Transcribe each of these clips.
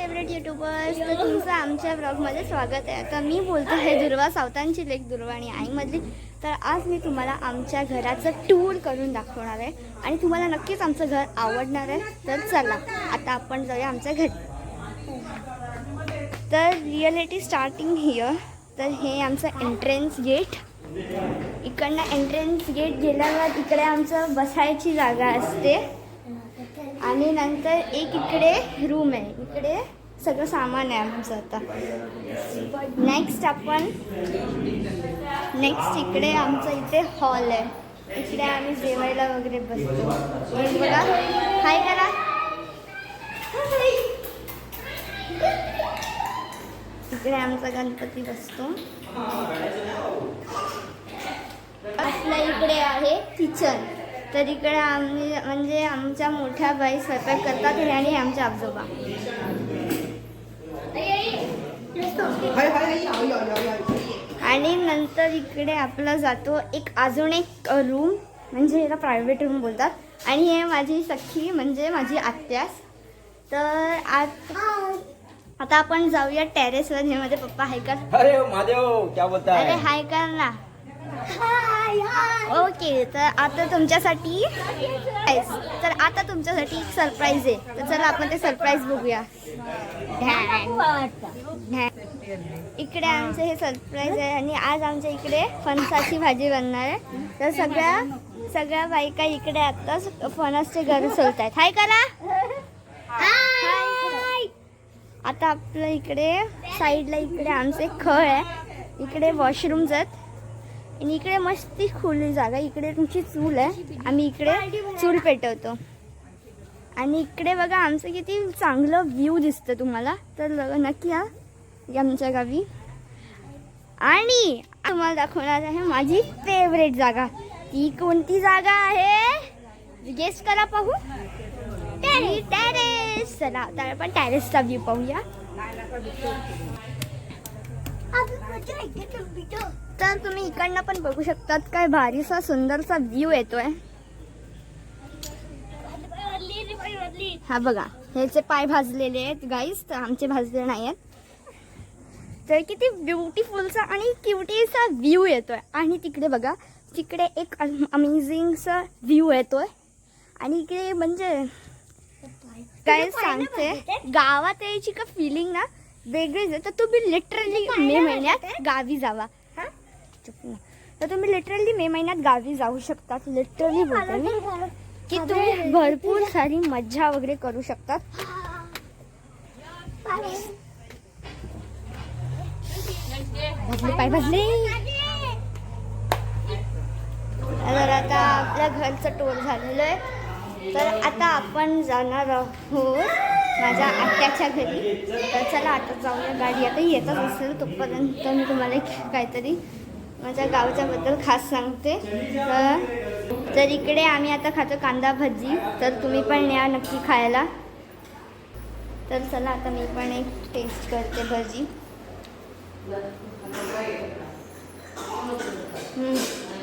Favourite YouTubers तर तुमचं आमच्या ब्लॉगमध्ये स्वागत आहे. आता मी बोलतो आहे दुर्वा सावतांची लेक दुर्वा आणि आईमधली. तर आज मी तुम्हाला आमच्या घराचं टूर करून दाखवणार आहे आणि तुम्हाला नक्कीच आमचं घर आवडणार आहे. तर चला आता आपण जाऊया आमच्या घरी. तर रिअलिटी स्टार्टिंग हिअर तर हे आमचं एंट्रन्स गेट इकडनं एंट्रन्स गेट गेल्यावर इकडे आमचं बसायची जागा असते. आणि नंतर एक इकडे रूम आहे. इकडे सगळं सामान आहे आमचं आता. नेक्स्ट आपण नेक्स्ट इकडे आमचं इथे हॉल आहे. इकडे आम्ही जेवायला वगैरे बसतो. बघा. हाय करा इकडे आमचा गणपती बसतो. आपल्या इकडे आहे किचन तर इकडे आम्ही म्हणजे आमच्या मोठ्या बाई स्वयंपाक करतात हे आणि हे आमचे आजोबा. आणि नंतर इकडे आपला जातो एक अजून एक रूम म्हणजे याला प्रायव्हेट रूम बोलतात. आणि हे माझी सख्खी म्हणजे माझी आत्यास. तर आज आता आपण जाऊया टेरेसवर हे माझे पप्पा हाय कर. अरे महादेव क्या बोलता अरे है हाय कर ना. ओके तर आता तुमच्यासाठी. तर आता तुमच्यासाठी एक सरप्राईज आहे. तर चला आपण ते सरप्राईज बघूया. इकडे आमचं हे सरप्राईज आहे आणि आज आमच्या इकडे फणसाची भाजी बनणार आहे. तर सगळ्या सगळ्या बायका इकडे आताच फणसचे घर सोलत आहेत हाय करा. आता आपलं इकडे साईडला इकडे आमचे खळ आहे. इकडे वॉशरूम्स आहेत. आणि इकडे मस्ती खुली जागा. इकडे तुमची चूल आहे. आम्ही इकडे चूल पेटवतो. आणि इकडे बघा आमचं किती चांगलं व्ह्यू दिसतं तुम्हाला. तर नक्की या. आमच्या गावी. आणि तुम्हाला दाखवणार आहे माझी फेवरेट जागा. ती कोणती जागा आहे? गेस करा पाहू. टॅरेस चला तर आपण टॅरेसचा व्ह्यू पाहूया. तर तुम्ही इकडनं पण बघू शकतात काय भारीसा सुंदरसा व्ह्यू येतोय. हा बघा ह्याचे पाय भाजलेले आहेत गाईस तर आमचे भाजले नाही आहेत तर किती ब्युटिफुलचा आणि क्युटीचा व्ह्यू येतोय. आणि तिकडे बघा तिकडे एक अमेझिंगचा व्ह्यू येतोय. आणि इकडे म्हणजे काय सांगते गावात यायची का फिलिंग ना वेगळीच आहे. तर तुम्ही लिटरली मे महिन्यात गावी जावा. तर तुम्ही लिटरली मे महिन्यात गावी जाऊ शकतात. लिटरली बोलते मी. की तुम्ही भरपूर सारी मज्जा वगैरे करू शकतात. भाजले पाय भाजले. तर आता आपल्या घरचं टोर झालेलं आहे. तर आता आपण जाणार आहोत माझ्या आत्याच्या घरी. तर चला आता जाऊया. गाडी आता येतच असेल तोपर्यंत मी तुम्हाला काहीतरी माझ्या गावच्याबद्दल खास सांगते. तर तर इकडे आम्ही आता खातो कांदा भजी तर तुम्ही पण या नक्की खायला. तर चला आता मी पण एक टेस्ट करते भजी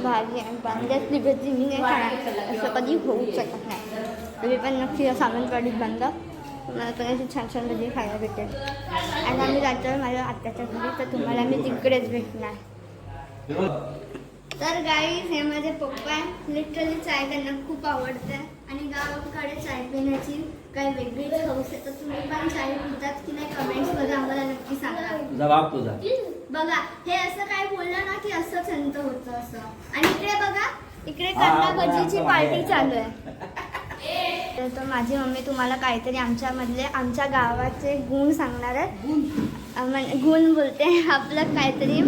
भाजी आहे. बांद्यातली भजी मी नाही खाणार. असं कधी होऊ शकत नाही. तुम्ही पण नक्की सावंतवाडीत बांधा. तुम्हाला पण अशी छान छान भजी खायला भेटेल. आणि आम्ही जातो माझ्या आत्याच्या घरी तर तुम्हाला मी तिकडेच भेटणार. तर गाईज हे माझे पप्पा आहे लिटरली चाय त्यांना खूप आवडते. आणि गावाकडे चाय पिण्याची काही वेगळीच हौस आहे. तर तुम्ही पण चाय पितात की नाही कमेंट्समध्ये आम्हाला नक्की सांगा. जबाब तुझा बघा हे असं काय बोललं ना की असं संत होतं असं. आणि इकडे बघा इकडे कांदा भजीची पार्टी चालू आहे. तर माझी मम्मी तुम्हाला काहीतरी आमच्यामधले आमच्या गावाचे गुण सांगणार आहे. गुण बोलते. आपलं काहीतरी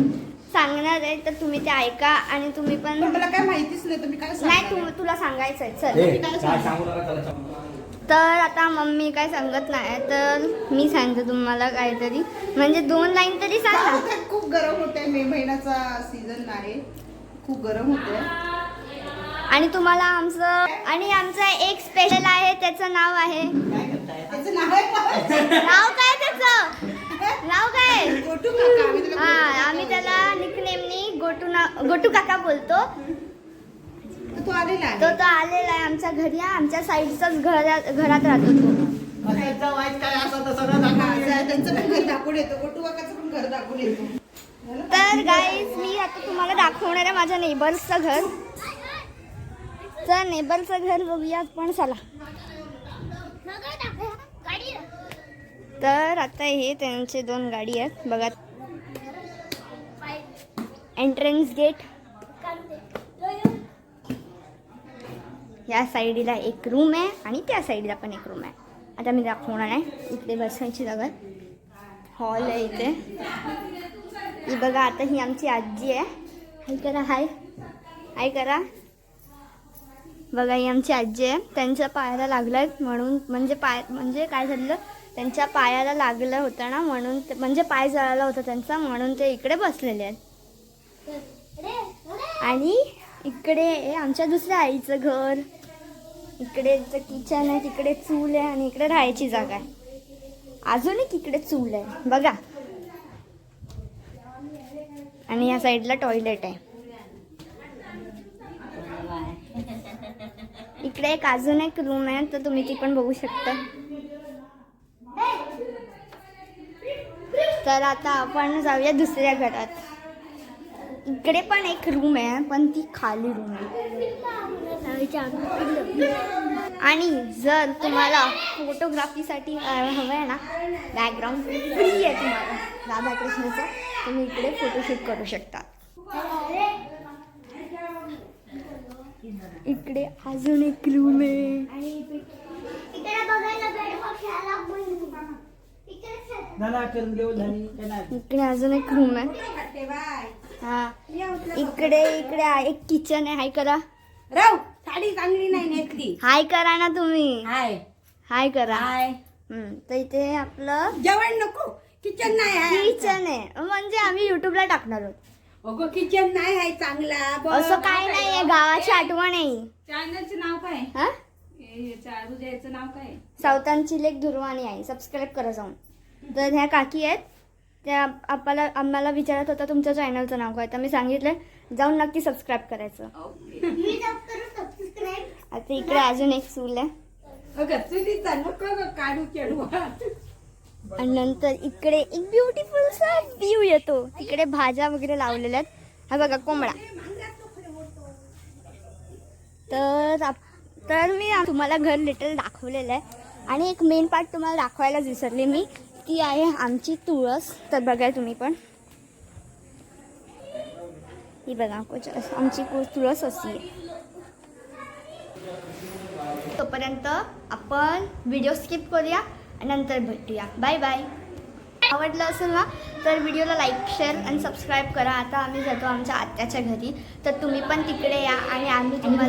सांगणार आहे तर तुम्ही ते ऐका आणि तुम्ही पण पण मला काय माहितीच नाही तुम्ही काय नाही सांगणार? तू तुला सांगायचं आहे चल. ए, काय सांगू नका त्याला? सांगू. तर आता मम्मी काय सांगत नाही तर मी सांगते तुम्हाला काहीतरी. म्हणजे दोन लाईन तरी सांगा. आता खूप गरम होते मे महिन्याचा सीझन आहे. खूप गरम होते आणि तुम्हाला आमचं आणि आमचं एक स्पेशल आहे त्याचं नाव आहे त्याचं नाव आहे नाव काय त्याचं? नाव काय गोटू काका आम्ही त्याला हा आम्ही निकनेमनी गोटू ना गोटू काका बोलतो. तो आलेला तो आहे. तो आलेला आहे आमच्या घरी आमच्या साईडचाच घरात घरात राहतो तो. अरे, याचा वाईट काय असं तसं न दाखवा. त्यांचं पण घर दाखवून येतो. गोटू काकाचं पण घर दाखवून येतो. झालं? तर गाईज मी आता तुम्हाला दाखवणार आहे माझ्या नेबर्सचं घर. तर नेबरचं घर बघूया पण चला. तर आता हे त्यांचे दोन गाडी आहेत. बघा. एंट्रन्स गेट या साईडला एक रूम आहे आणि त्या साईडला पण एक रूम आहे. आता मी दाखवणार आहे. इकडे बसायची जागा. हॉल आहे इथे. ही बघा आता ही आमची आजी आहे. हाय करा हाय हाय करा. बघा ही आमची आजी आहे. त्यांच्या पायाला आहेत म्हणून म्हणजे पाय म्हणजे काय झालं त्यांच्या पायाला लागलं होतं ना म्हणून म्हणजे पाय जळाला होता त्यांचा म्हणून ते इकडे बसलेले आहेत. आणि इकडे आमच्या दुसऱ्या आईचं घर. इकडे किचन आहे तिकडे चूल आहे आणि इकडे राहायची जागा आहे. अजून एक इकडे चूल आहे. बघा. आणि या साईडला टॉयलेट आहे. इकडे एक अजून एक रूम आहे तर तुम्ही ती पण बघू शकता. तर आता आपण जाऊया दुसऱ्या घरात. इकडे पण एक रूम आहे पण ती खाली रूम आहे. आणि जर तुम्हाला फोटोग्राफीसाठी हवं आहे ना बॅकग्राऊंड फ्री आहे तुम्हाला. राधाकृष्णाचं तुम्ही इकडे फोटोशूट करू शकता. इकडे अजून एक रूम आहे. इकडे अजून एक रूम आहे. हा. इकडे इकडे आहे- एक किचन आहे. हाय करा. राव साडी चांगली नाही नेसली. हाय करा ना तुम्ही. हाय. हाय करा. हाय. हम्म, तर इथे आपलं जेवण नको. किचन नाही आहे किचन आहे. म्हणजे आम्ही युट्यूबला टाकणार आहोत. अगो किचन नाही आहे चांगला. असं काय नाहीये. गावाची आठवण आहे. चॅनलचं नाव काय हा? हे नाव काय सावतांची लेख दुर्वाणी आहे. सबस्क्राईब करा जाऊन. तर ह्या काकी आहेत. त्या आम्हाला आम्हाला विचारत होता तुमच्या चॅनलचं नाव काय? तर मी सांगितलं जाऊन नक्की सबस्क्राईब करायचं. आता इकडे अजून एक चूल आहे. आणि नंतर इकडे एक ब्युटिफुलचा व्ह्यू येतो. इकडे भाज्या वगैरे लावलेल्या आहेत. हा बघा कोंबडा. तर तर मी तुम्हाला घर लिटल दाखवलेलं आहे. आणि एक मेन पार्ट तुम्हाला दाखवायलाच विसरले मी. ती आहे आमची तुळस. तर बघा तुम्ही पण. ही बघा आमची तुळस अशी आहे. तोपर्यंत आपण व्हिडिओ स्किप करूया आणि नंतर भेटूया. बाय बाय आवडलं असेल ना तर व्हिडिओला लाईक शेअर आणि सबस्क्राईब करा. आता आम्ही जातो आमच्या आत्याच्या घरी. तर तुम्ही पण तिकडे या आणि आम्ही तुम्हाला